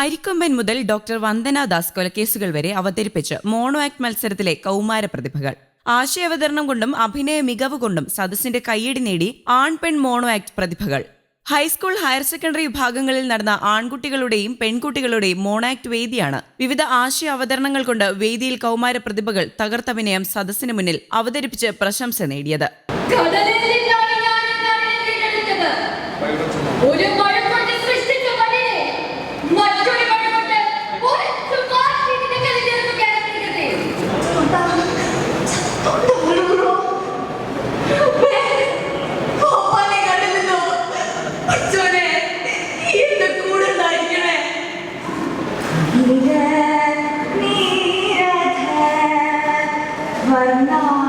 അരിക്കൊമ്പൻ മുതൽ ഡോക്ടർ വന്ദന ദാസ് കൊലക്കേസുകൾ വരെ അവതരിപ്പിച്ച് മോണോ ആക്ട് മത്സരത്തിലെ കൗമാര പ്രതിഭകൾ. ആശയാവതരണം കൊണ്ടും അഭിനയ മികവ് കൊണ്ടും സദസ്സിന്റെ കയ്യടി നേടി ആൺപെൺ മോണോ ആക്ട് പ്രതിഭകൾ. ഹൈസ്കൂൾ ഹയർ സെക്കൻഡറി വിഭാഗങ്ങളിൽ നടന്ന ആൺകുട്ടികളുടെയും പെൺകുട്ടികളുടെയും മോണോ ആക്ട് വേദിയാണ് വിവിധ ആശയ അവതരണങ്ങൾ കൊണ്ട് വേദിയിൽ കൗമാര പ്രതിഭകൾ തകർത്തഭിനയം സദസ്സിന് മുന്നിൽ അവതരിപ്പിച്ച് പ്രശംസ നേടിയത്. ഒരു 闻到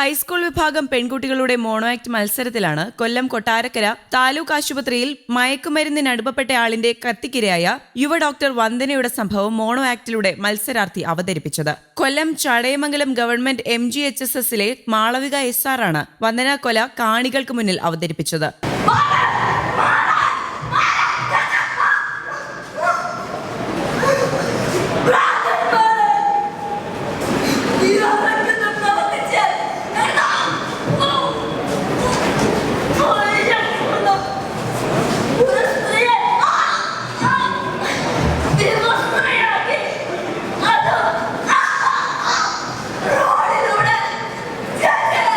ഹൈസ്കൂൾ വിഭാഗം പെൺകുട്ടികളുടെ മോണോ ആക്ട് മത്സരത്തിലാണ് കൊല്ലം കൊട്ടാരക്കര താലൂക്ക് ആശുപത്രിയിൽ മയക്കുമരുന്നിന് അടുപ്പപ്പെട്ട ആളിന്റെ കത്തിക്കിരയായ യുവ ഡോക്ടർ വന്ദനയുടെ സംഭവം മോണോ ആക്ടിലൂടെ മത്സരാർത്ഥി അവതരിപ്പിച്ചത്. Kollam Chadayamangalam government M G H S എസിലെ മാളവിക എസ് ആർ ആണ് വന്ദന കൊല കാണികൾക്ക് മുന്നിൽ അവതരിപ്പിച്ചത് ഇറക്കുന്ന പ്രവർത്തിച്ച് എന്താ? ഓ, ഭയപ്പെടുന്നു. ഒരു സ്ത്രീയെ ആ, ആ, വിമർശനയാക്കി. അത് ആ, ആ, റോഡിലൂടെ ചെന്ന്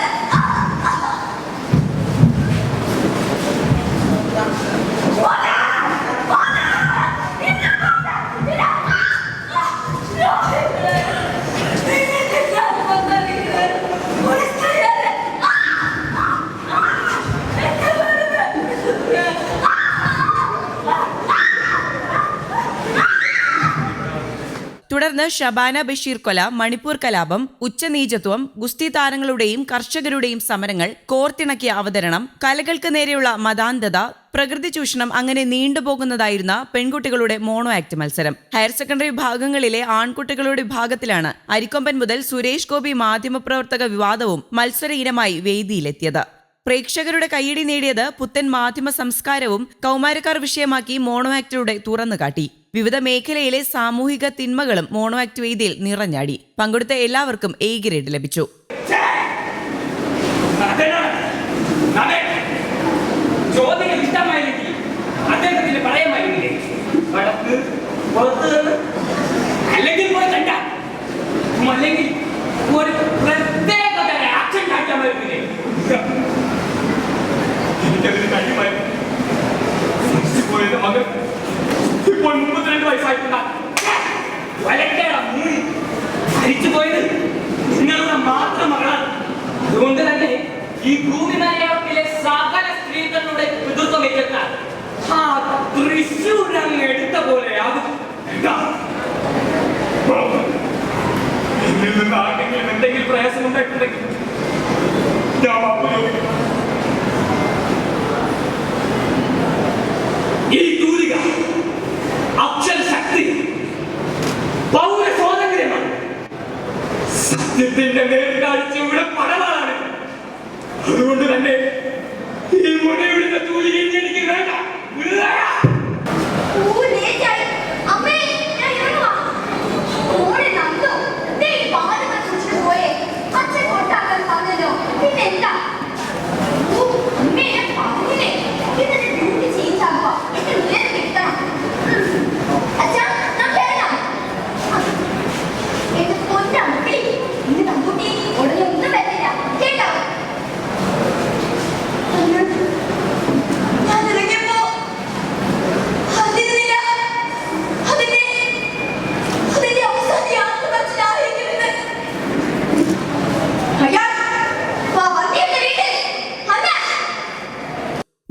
തുടർന്ന് ഷബാന ബഷീർ കൊല മണിപ്പൂർ കലാപം ഉച്ചനീചത്വം ഗുസ്തി താരങ്ങളുടെയും കർഷകരുടെയും സമരങ്ങൾ കോർത്തിണക്കിയ അവതരണം കലകൾക്ക് നേരെയുള്ള മതാന്ധത പ്രകൃതി ചൂഷണം അങ്ങനെ നീണ്ടുപോകുന്നതായിരുന്ന പെൺകുട്ടികളുടെ മോണോ ആക്ട് മത്സരം. ഹയർ സെക്കൻഡറി വിഭാഗങ്ങളിലെ ആൺകുട്ടികളുടെ വിഭാഗത്തിലാണ് അരിക്കൊമ്പൻ മുതൽ സുരേഷ് ഗോപി മാധ്യമപ്രവർത്തക വിവാദവും മത്സര ഇനമായി വേദിയിലെത്തിയത്. പ്രേക്ഷകരുടെ കൈയടി നേടിയത് പുത്തൻ മാധ്യമ സംസ്കാരവും കൗമാരക്കാർ വിഷയമാക്കി മോണോ ആക്ടിലൂടെ തുറന്നു കാട്ടി. വിവിധ മേഖലയിലെ സാമൂഹിക തിന്മകളും മോണോ ആക്ട് വേദിയിൽ നിറഞ്ഞാടി. പങ്കെടുത്ത എല്ലാവർക്കും എ ഗ്രേഡ് ലഭിച്ചു. ചോദ്യം ഇഷ്ടമായില്ലെങ്കിൽ അദ്ദേഹത്തിന് പറയാമായിരുന്നില്ലേ? വടക്ക് പുറത്ത് ഈ ഭൂമി മലയാളത്തിലെ സകല സ്ത്രീകളുടെ പിതൃത്വം ഏറ്റെടുത്ത ആ തൃശൂർ അങ്ങ് എടുത്ത പോലെയാകും. എന്താ? എന്നിൽ നിന്ന് ആർക്കെങ്കിലും എന്തെങ്കിലും പ്രയാസം ഉണ്ടായിട്ടുണ്ടെങ്കിൽ ഞാൻ. ഈ തൂലിക അക്ഷരശക്തി പൗര സ്വാതന്ത്ര്യമാണ് സത്യത്തിന്റെ നേർക്കാഴ്ചയുടെ പടവാണ് അതുകൊണ്ട് തന്നെ ഈ മുടിയുടെ തൂലിക ഇനി എനിക്ക് വേണ്ട.